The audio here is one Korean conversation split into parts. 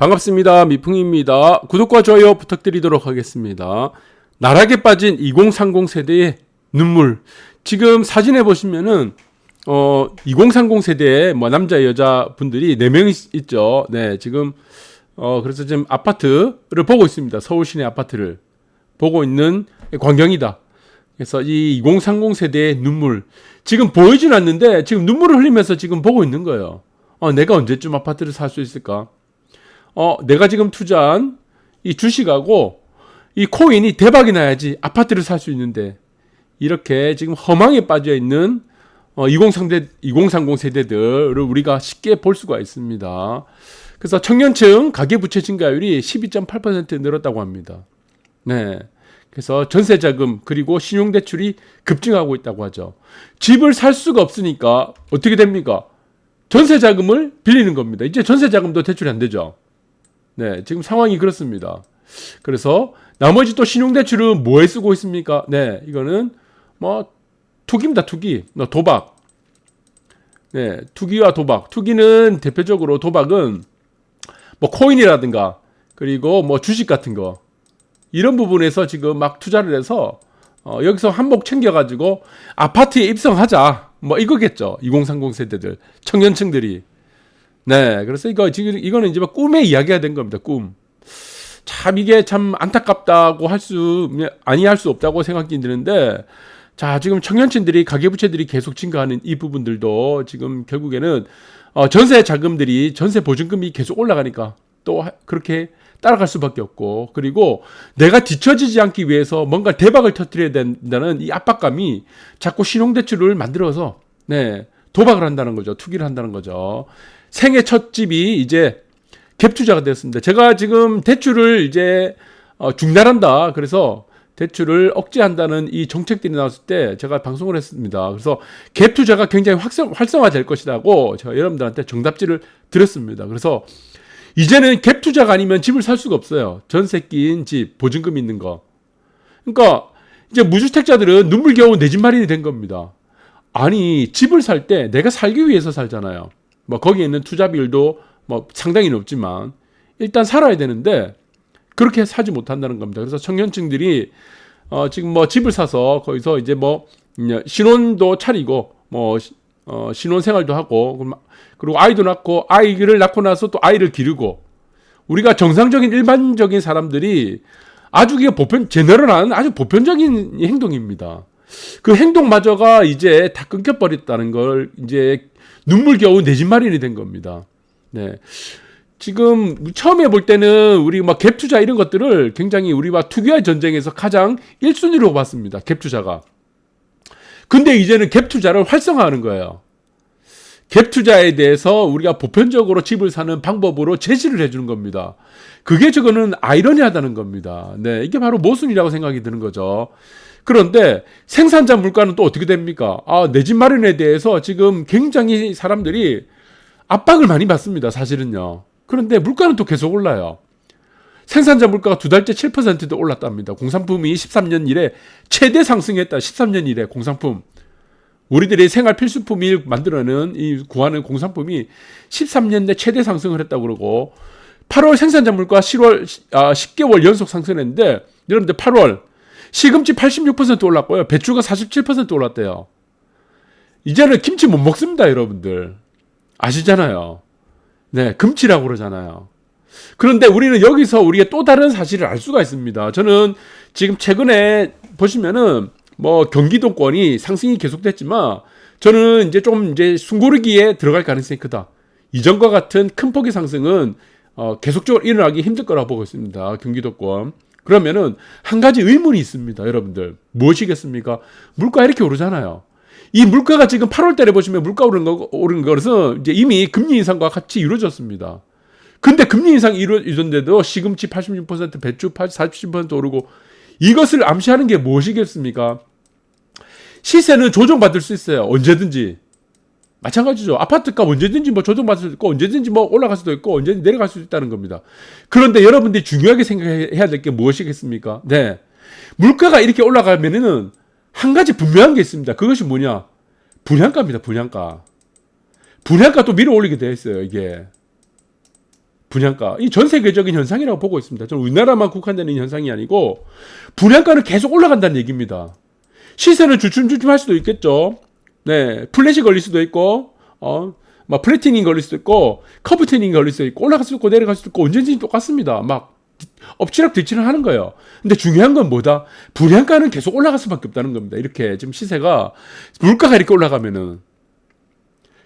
반갑습니다. 미풍입니다. 구독과 좋아요 부탁드리도록 하겠습니다. 나락에 빠진 2030 세대의 눈물. 지금 사진에 보시면은 어 2030 세대의 뭐 남자 여자 분들이 4명 있죠. 네, 지금 어 그래서 지금 아파트를 보고 있습니다. 서울 시내 아파트를 보고 있는 광경이다. 그래서 이 2030 세대의 눈물 지금 보이진 않는데 지금 눈물을 흘리면서 지금 보고 있는 거예요. 어, 내가 언제쯤 아파트를 살 수 있을까? 어, 내가 지금 투자한 이 주식하고 이 코인이 대박이 나야지 아파트를 살 수 있는데 이렇게 지금 허망에 빠져 있는 어, 2030, 2030 세대들을 우리가 쉽게 볼 수가 있습니다. 그래서 청년층 가계부채 증가율이 12.8% 늘었다고 합니다. 네. 그래서 전세 자금 그리고 신용 대출이 급증하고 있다고 하죠. 집을 살 수가 없으니까 어떻게 됩니까? 전세 자금을 빌리는 겁니다. 이제 전세 자금도 대출이 안 되죠. 네, 지금 상황이 그렇습니다. 그래서 나머지 또 신용대출은 뭐에 쓰고 있습니까? 네, 이거는 뭐 투기입니다. 투기, 뭐 도박. 네, 투기와 도박. 투기는 대표적으로 도박은 뭐 코인이라든가 그리고 뭐 주식 같은 거 이런 부분에서 지금 막 투자를 해서 어, 여기서 한몫 챙겨가지고 아파트에 입성하자. 뭐 이거겠죠. 2030 세대들, 청년층들이. 네. 그래서 이거 지금 이거는 이제 막 꿈의 이야기가 된 겁니다. 꿈. 참 이게 참 안타깝다고 할 수 아니할 수 없다고 생각이 드는데 자 지금 청년층들이 가계부채들이 계속 증가하는 이 부분들도 지금 결국에는 어, 전세 자금들이 전세 보증금이 계속 올라가니까 또 그렇게 따라갈 수밖에 없고 그리고 내가 뒤처지지 않기 위해서 뭔가 대박을 터뜨려야 된다는 이 압박감이 자꾸 신용대출을 만들어서 네 도박을 한다는 거죠 투기를 한다는 거죠 생애 첫 집이 이제 갭 투자가 되었습니다 제가 지금 대출을 이제 어, 중단한다 그래서 대출을 억제한다는 이 정책들이 나왔을 때 제가 방송을 했습니다. 그래서 갭 투자가 굉장히 활성, 활성 화될 것이라고 제가 여러분들한테 정답지를 드렸습니다. 그래서 이제는 갭 투자가 아니면 집을 살 수가 없어요. 전세 끼인 집, 보증금 있는 거. 그러니까 이제 무주택자들은 눈물겨운 내집 마련이 된 겁니다. 아니, 집을 살 때 내가 살기 위해서 살잖아요. 뭐 거기에 있는 투자 비율도 뭐 상당히 높지만 일단 살아야 되는데 그렇게 사지 못한다는 겁니다. 그래서 청년층들이 어 지금 뭐 집을 사서 거기서 이제 뭐 신혼도 차리고 뭐 어, 신혼 생활도 하고 그리고 아이도 낳고 아이를 낳고 나서 또 아이를 기르고 우리가 정상적인 일반적인 사람들이 아주 그게 보편 제너럴한 아주 보편적인 행동입니다. 그 행동마저가 이제 다 끊겨버렸다는 걸 이제 눈물겨우 내 집 마련이 된 겁니다. 네. 지금 처음에 볼 때는 우리 막 갭 투자 이런 것들을 굉장히 우리와 투기와 전쟁에서 가장 1순위로 봤습니다. 갭 투자가. 근데 이제는 갭 투자를 활성화하는 거예요. 갭 투자에 대해서 우리가 보편적으로 집을 사는 방법으로 제시를 해주는 겁니다. 그게 저거는 아이러니하다는 겁니다. 네, 이게 바로 모순이라고 생각이 드는 거죠. 그런데 생산자 물가는 또 어떻게 됩니까? 아, 내 집 마련에 대해서 지금 굉장히 사람들이 압박을 많이 받습니다. 사실은요. 그런데 물가는 또 계속 올라요. 생산자 물가가 두 달째 7%도 올랐답니다. 공산품이 13년 이래 최대 상승했다. 13년 이래 공산품. 우리들의 생활 필수품을 만들어내는 이 구하는 공산품이 13년 내 최대 상승을 했다고 그러고 8월 생산자 물가 10월 아, 10개월 연속 상승했는데 여러분들 8월 시금치 86% 올랐고요. 배추가 47% 올랐대요. 이제는 김치 못 먹습니다, 여러분들. 아시잖아요. 네, 금치라고 그러잖아요. 그런데 우리는 여기서 우리가 또 다른 사실을 알 수가 있습니다. 저는 지금 최근에 보시면은 뭐 경기도권이 상승이 계속됐지만 저는 이제 좀 이제 숨고르기에 들어갈 가능성이 크다. 이전과 같은 큰 폭의 상승은 어, 계속적으로 일어나기 힘들 거라고 보고 있습니다. 경기도권. 그러면은 한 가지 의문이 있습니다, 여러분들. 무엇이겠습니까? 물가 이렇게 오르잖아요. 이 물가가 지금 8월 달에 보시면 물가 오른 거 오른 것은 이제 이미 금리 인상과 같이 이루어졌습니다. 근데 금리 인상이 이루어졌는데도 시금치 86%, 배추 40% 오르고 이것을 암시하는 게 무엇이겠습니까? 시세는 조정받을 수 있어요. 언제든지. 마찬가지죠. 아파트값 언제든지 뭐 조정받을 수 있고 언제든지 뭐 올라갈 수도 있고 언제든지 내려갈 수도 있다는 겁니다. 그런데 여러분들이 중요하게 생각해야 될 게 무엇이겠습니까? 네. 물가가 이렇게 올라가면은 한 가지 분명한 게 있습니다. 그것이 뭐냐? 분양가입니다. 분양가. 분양가 또 밀어 올리게 되어 있어요. 이게. 분양가. 이 전 세계적인 현상이라고 보고 있습니다. 저는 우리나라만 국한되는 현상이 아니고 분양가는 계속 올라간다는 얘기입니다. 시세는 주춤주춤 할 수도 있겠죠. 네, 플랫이 걸릴 수도 있고, 어, 막 플래티닝 걸릴 수도 있고, 커브 튜닝 걸릴 수도 있고, 올라갈 수도 있고, 내려갈 수도 있고, 언제든지 똑같습니다. 막 엎치락 뒤치락 하는 거예요. 근데 중요한 건 뭐다? 분양가는 계속 올라갈 수밖에 없다는 겁니다. 이렇게 지금 시세가 물가가 이렇게 올라가면은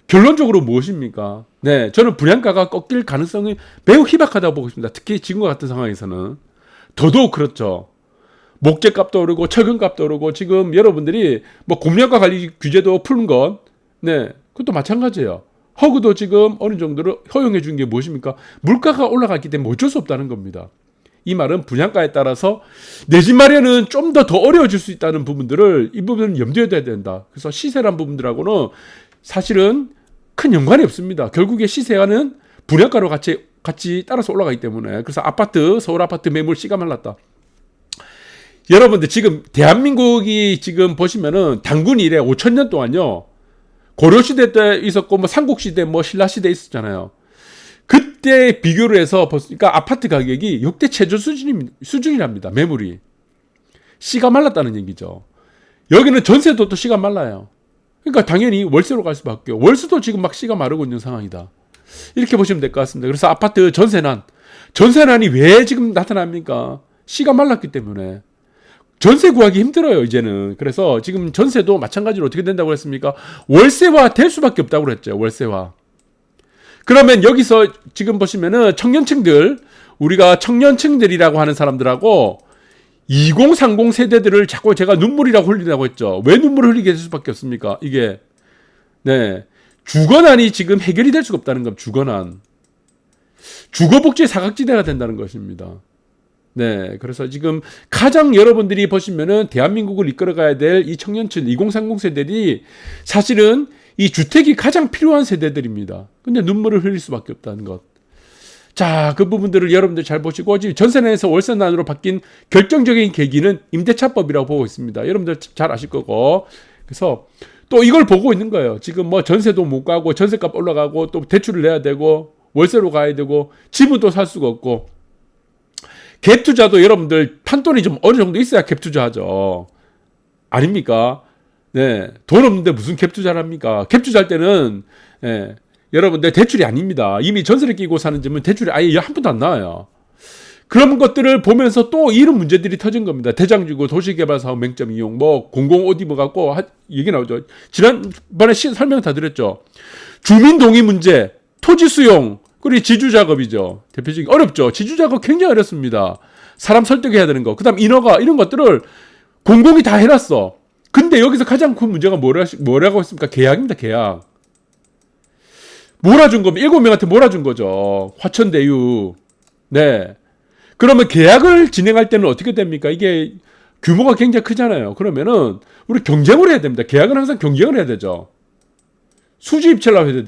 결론적으로 무엇입니까? 네, 저는 분양가가 꺾일 가능성이 매우 희박하다고 보고 있습니다. 특히 지금과 같은 상황에서는 더더욱 그렇죠. 목재값도 오르고 철근값도 오르고 지금 여러분들이 뭐 공명가 관리 규제도 푸는 건 네, 그것도 마찬가지예요. 허그도 지금 어느 정도로 허용해 준 게 무엇입니까? 물가가 올라갔기 때문에 어쩔 수 없다는 겁니다. 이 말은 분양가에 따라서 내 집 마련은 좀 더더 어려워질 수 있다는 부분들을 이 부분은 염두에 둬야 된다. 그래서 시세란 부분들하고는 사실은 큰 연관이 없습니다. 결국에 시세가는 분양가로 같이 같이 따라서 올라가기 때문에 그래서 아파트 서울 아파트 매물 씨가 말랐다. 여러분들 지금 대한민국이 지금 보시면은 당군 이래 5천 년 동안요 고려 시대 때 있었고 뭐 삼국 시대 뭐 신라 시대 있었잖아요. 그때 비교를 해서 보니까 아파트 가격이 역대 최저 수준이 수준이랍니다. 매물이 씨가 말랐다는 얘기죠. 여기는 전세도 또 씨가 말라요. 그러니까 당연히 월세로 갈 수밖에. 월세도 지금 막 씨가 마르고 있는 상황이다. 이렇게 보시면 될 것 같습니다. 그래서 아파트 전세난 전세난이 왜 지금 나타납니까? 씨가 말랐기 때문에 전세 구하기 힘들어요 이제는. 그래서 지금 전세도 마찬가지로 어떻게 된다고 했습니까? 월세화 될 수밖에 없다고 그랬죠. 월세화. 그러면 여기서 지금 보시면은 청년층들 우리가 청년층들이라고 하는 사람들하고 2030 세대들을 자꾸 제가 눈물이라고 흘리라고 했죠. 왜 눈물을 흘리게 될 수밖에 없습니까? 이게 네 주거난이 지금 해결이 될 수가 없다는 겁니다. 주거난 주거복지 사각지대가 된다는 것입니다. 네, 그래서 지금 가장 여러분들이 보시면은 대한민국을 이끌어가야 될 이 청년층 2030 세대들이 사실은 이 주택이 가장 필요한 세대들입니다. 근데 눈물을 흘릴 수밖에 없다는 것. 자, 그 부분들을 여러분들 잘 보시고 지금 전세난에서 월세난으로 바뀐 결정적인 계기는 임대차법이라고 보고 있습니다. 여러분들 잘 아실 거고. 그래서 또 이걸 보고 있는 거예요. 지금 뭐 전세도 못 가고 전세값 올라가고 또 대출을 내야 되고 월세로 가야 되고 집은 또 살 수가 없고 갭 투자도 여러분들 판돈이 좀 어느 정도 있어야 갭 투자하죠. 아닙니까? 네. 돈 없는데 무슨 갭 투자를 합니까? 갭 투자할 때는, 예. 여러분들 대출이 아닙니다. 이미 전세를 끼고 사는 집은 대출이 아예 한 푼도 안 나와요. 그런 것들을 보면서 또 이런 문제들이 터진 겁니다. 대장주고 도시개발사업 맹점 이용, 뭐 공공 오디 뭐 갖고 하, 얘기 나오죠. 지난번에 시, 설명 다 드렸죠. 주민 동의 문제, 토지 수용, 그리고 지주 작업이죠. 대표적인 어렵죠. 지주 작업 굉장히 어렵습니다. 사람 설득해야 되는 거. 그다음 인허가 이런 것들을 공공이 다 해놨어. 근데 여기서 가장 큰 문제가 뭐라, 뭐라고 했습니까? 계약입니다. 계약. 몰아준 겁니다. 일곱 명한테 몰아준 거죠. 화천대유. 네. 그러면 계약을 진행할 때는 어떻게 됩니까? 이게 규모가 굉장히 크잖아요. 그러면은 우리 경쟁을 해야 됩니다. 계약은 항상 경쟁을 해야 되죠. 수지 입찰을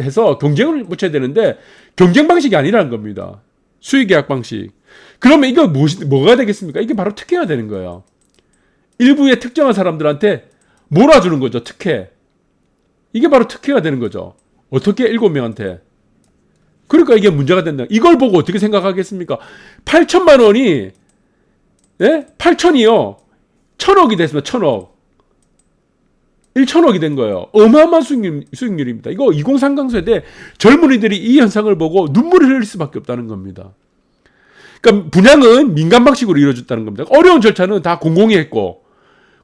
해서 경쟁을 붙여야 되는데 경쟁 방식이 아니라는 겁니다. 수의 계약 방식. 그러면 이거 무엇이, 뭐가 되겠습니까? 이게 바로 특혜가 되는 거예요. 일부의 특정한 사람들한테 몰아주는 거죠. 특혜. 이게 바로 특혜가 되는 거죠. 어떻게 일곱 명한테. 그러니까 이게 문제가 된다. 이걸 보고 어떻게 생각하겠습니까? 8천만 원이 예? 8천이요. 천억이 됐으면 천억. 1천억이 된 거예요. 어마어마한 수익률, 수익률 입니다. 이거 2030 세대 젊은이들이 이 현상을 보고 눈물을 흘릴 수밖에 없다는 겁니다. 그러니까 분양은 민간 방식으로 이루어졌다는 겁니다. 어려운 절차는 다 공공이 했고,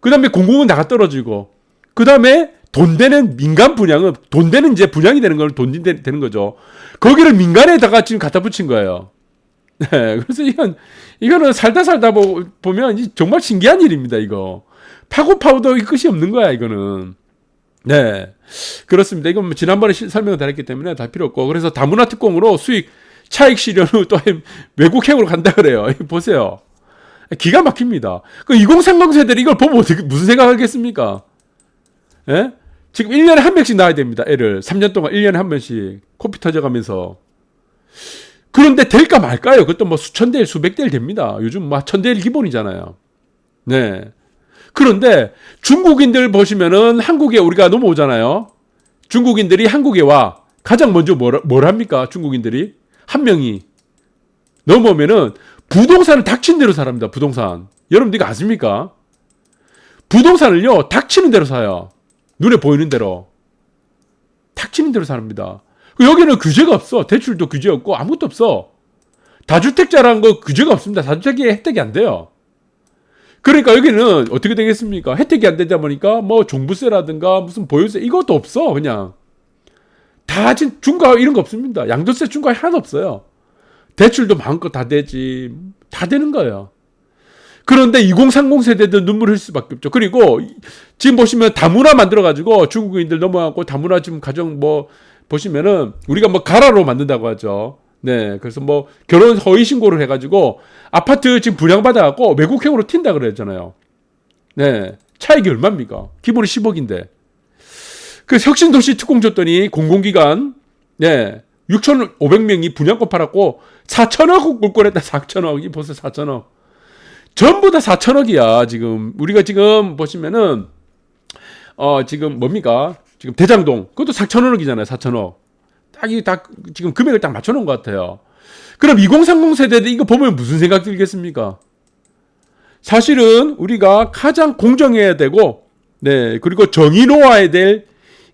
그 다음에 공공은 나가 떨어지고, 그 다음에 돈 되는 민간 분양은 돈 되는 이제 분양이 되는 걸 돈 되는 거죠. 거기를 민간에다가 지금 갖다 붙인 거예요. 네, 그래서 이건 이거는 살다 살다 보, 보면 정말 신기한 일입니다. 이거 파고 파고도 끝이 없는 거야. 이거는 네 그렇습니다. 이건 뭐 지난번에 시, 설명을 다 했기 때문에 다 필요 없고 그래서 다문화 특공으로 수익 차익 실현 후 또 외국행으로 간다 그래요. 보세요. 기가 막힙니다. 그 2030 세대들이 이걸 보면 어떻게 무슨 생각하겠습니까? 예? 지금 1년에 한 명씩 낳아야 됩니다. 애를. 3년 동안 1년에 한 명씩 코피 터져가면서. 그런데 될까 말까요? 그것도 뭐 수천 대일, 수백 대일 됩니다. 요즘 뭐천 대일 기본이잖아요. 네. 그런데 중국인들 보시면은 한국에 우리가 넘어오잖아요. 중국인들이 한국에 와. 가장 먼저 뭘, 뭘 합니까? 중국인들이. 한 명이 넘어오면은 부동산은 닥친 대로 사랍니다. 부동산. 여러분들 이거 아십니까? 부동산을요, 닥치는 대로 사요. 눈에 보이는 대로. 닥치는 대로 사랍니다. 여기는 규제가 없어. 대출도 규제 없고 아무것도 없어. 다주택자라는 거 규제가 없습니다. 다주택이 혜택이 안 돼요. 그러니까 여기는 어떻게 되겠습니까? 혜택이 안 되다 보니까 뭐 종부세라든가 무슨 보유세 이것도 없어. 그냥. 다 진- 중과 이런 거 없습니다. 양도세 중과 하나도 없어요. 대출도 마음껏 다 되지. 다 되는 거예요. 그런데 2030 세대들 눈물 흘릴 수밖에 없죠. 그리고 지금 보시면 다문화 만들어 가지고 중국인들 넘어가고 다문화 지금 가정 뭐 보시면은 우리가 뭐 가라로 만든다고 하죠. 네. 그래서 뭐 결혼 허위 신고를 해가지고 아파트 지금 분양받아갖고 외국행으로 튄다 그랬잖아요. 네. 차익이 얼마입니까? 기본이 10억인데. 그 혁신도시 특공 줬더니 공공기관, 네. 6,500명이 분양권 팔았고 4천억 꿀꿀했다. 4천억이 벌써 4천억. 전부 다 4천억이야 지금 우리가 지금 보시면은 어 지금 뭡니까 지금 대장동 그것도 4천억이잖아요 4천억 딱 이 다 지금 금액을 딱 맞춰놓은 것 같아요. 그럼 2030 세대들 이거 보면 무슨 생각 들겠습니까? 사실은 우리가 가장 공정해야 되고 네 그리고 정의로워야 될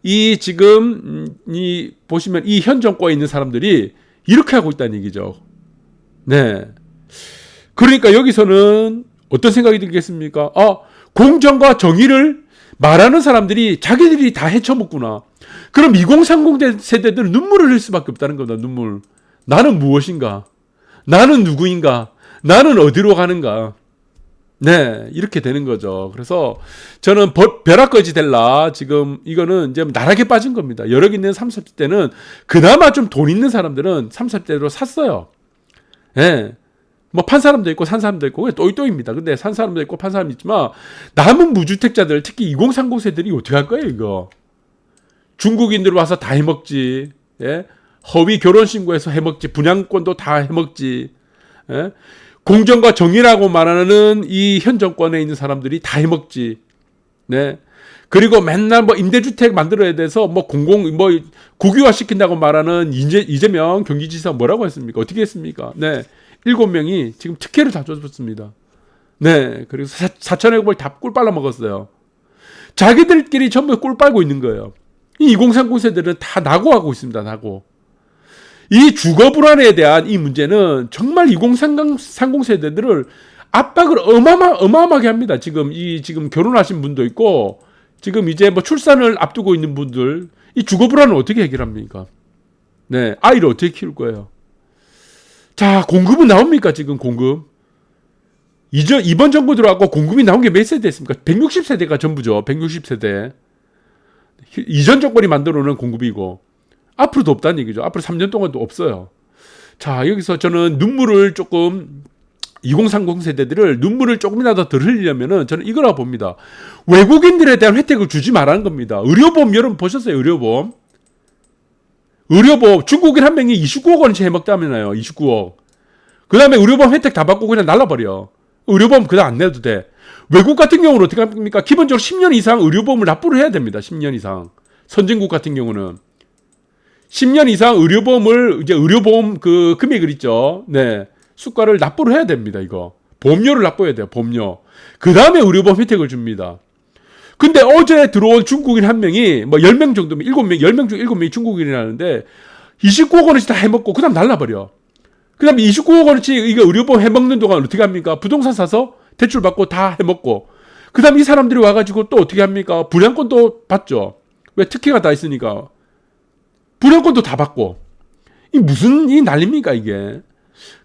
이 지금 음, 이 보시면 이 현 정권에 있는 사람들이 이렇게 하고 있다는 얘기죠. 네. 그러니까 여기서는 어떤 생각이 들겠습니까? 아, 공정과 정의를 말하는 사람들이 자기들이 다 헤쳐먹구나. 그럼 2030 세대들은 눈물을 흘릴 수밖에 없다는 겁니다. 눈물. 나는 무엇인가? 나는 누구인가? 나는 어디로 가는가? 네, 이렇게 되는 거죠. 그래서 저는 버- 벼락거지 될라. 지금 이거는 이제 나락에 빠진 겁니다. 여력 있는 30대는 그나마 좀 돈 있는 사람들은 30대로 샀어요. 예. 뭐 판 사람도 있고 산 사람도 있고 또이또입니다. 근데 산 사람도 있고 판 사람도 있지만 남은 무주택자들 특히 2030 세들이 어떻게 할 거예요 이거? 중국인들 와서 다 해먹지. 예? 허위 결혼 신고해서 해먹지. 분양권도 다 해먹지. 예? 공정과 정의라고 말하는 이 현 정권에 있는 사람들이 다 해먹지. 네. 그리고 맨날 뭐 임대주택 만들어야 돼서 뭐 공공 뭐 국유화 시킨다고 말하는 이재, 이재명 경기지사 뭐라고 했습니까? 어떻게 했습니까? 네. 일곱 명이 지금 특혜를 다 줬습니다. 네. 그리고 사, 4천억 원다 꿀 빨아 먹었어요. 자기들끼리 전부 꿀 빨고 있는 거예요. 이 2030 세대들은 다 낙오하고 있습니다. 낙오. 이 주거 불안에 대한 이 문제는 정말 2030 세대들을 압박을 어마마, 어마어마하게 합니다. 지금 이 지금 결혼하신 분도 있고 지금 이제 뭐 출산을 앞두고 있는 분들 이 주거 불안을 어떻게 해결합니까? 네, 아이를 어떻게 키울 거예요? 자, 공급은 나옵니까 지금 공급? 이전 이번 정부 들어왔고 공급이 나온 게 몇 세대 있습니까? 160세대가 전부죠. 160세대. 이전 정권이 만들어 놓은 공급이고 앞으로도 없다는 얘기죠. 앞으로 3년 동안도 없어요. 자, 여기서 저는 눈물을 조금 2030 세대들을 눈물을 조금이라도 덜 흘리려면은 저는 이거라고 봅니다. 외국인들에 대한 혜택을 주지 말라는 겁니다. 의료보험 여러분 보셨어요? 의료보험. 의료보험 중국인 한 명이 29억 원치 해먹다면요. 29억. 그 다음에 의료보험 혜택 다 받고 그냥 날라버려. 의료보험 그다음 안 내도 돼. 외국 같은 경우는 어떻게 합니까? 기본적으로 10년 이상 의료보험을 납부를 해야 됩니다. 10년 이상. 선진국 같은 경우는 10년 이상 의료보험을 이제 의료보험 그 금액을 있죠. 네. 수가를 납부를 해야 됩니다. 이거. 보험료를 납부해야 돼요. 보험료. 그 다음에 의료보험 혜택을 줍니다. 근데 어제 들어온 중국인 한 명이 뭐 10명 정도면 7명, 10명 중 7명이 중국인이라는데 29억 원어치 다 해먹고 그 다음 날라버려. 그 다음에 29억 원어치 이거 의료보험 해먹는 동안 어떻게 합니까? 부동산 사서 대출 받고 다 해먹고. 그 다음 이 사람들이 와가지고 또 어떻게 합니까? 분양권도 받죠. 왜 특혜가 다 있으니까. 분양권도 다 받고. 이 무슨 이 난립니까 이게.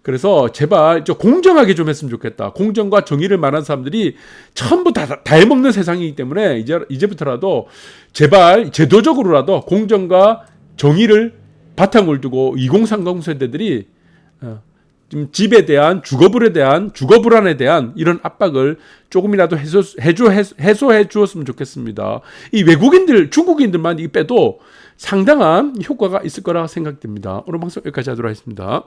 그래서 제발 좀 공정하게 좀 했으면 좋겠다. 공정과 정의를 말하는 사람들이 전부 다, 다 해먹는 세상이기 때문에 이제, 이제부터라도 제발 제도적으로라도 공정과 정의를 바탕을 두고 2030 세대들이 어, 집에 대한 주거불에 대한 주거 불안에 대한 이런 압박을 조금이라도 해소, 해줘, 해소해 주었으면 좋겠습니다. 이 외국인들, 중국인들만 이 빼도 상당한 효과가 있을 거라 생각됩니다. 오늘 방송 여기까지 하도록 하겠습니다.